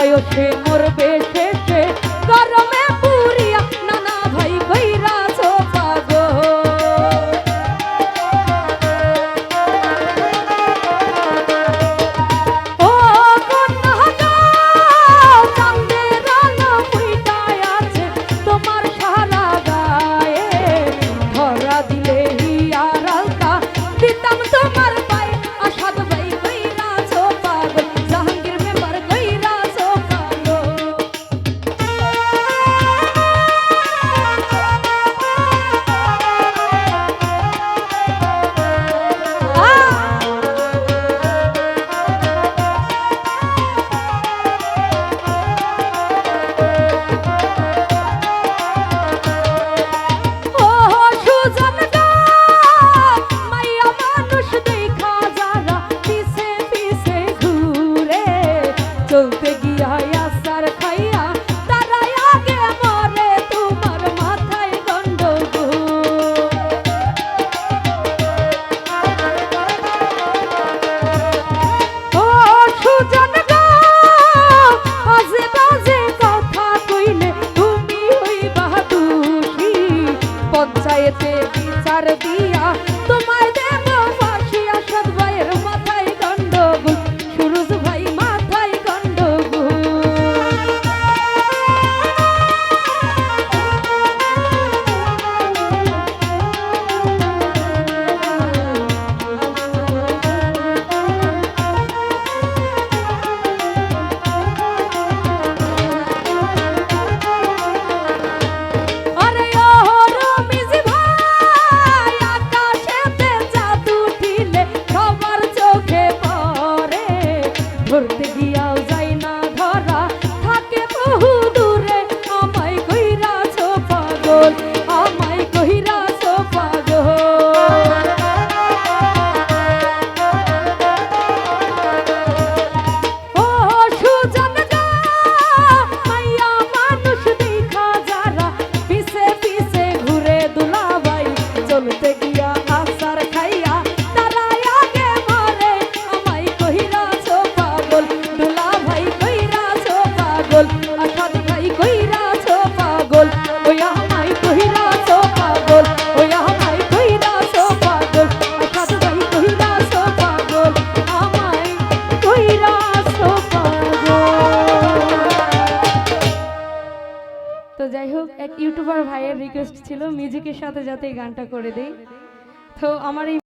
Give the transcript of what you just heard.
গলায় ওঠে মোর तेरी सर्दिया तुम्हारे con usted. যাই হোক, এক ইউটিউবার ভাইয়ের রিকোয়েস্ট ছিল মিউজিকের সাথে যাতে এই গানটা করে দেই। তো আমার এই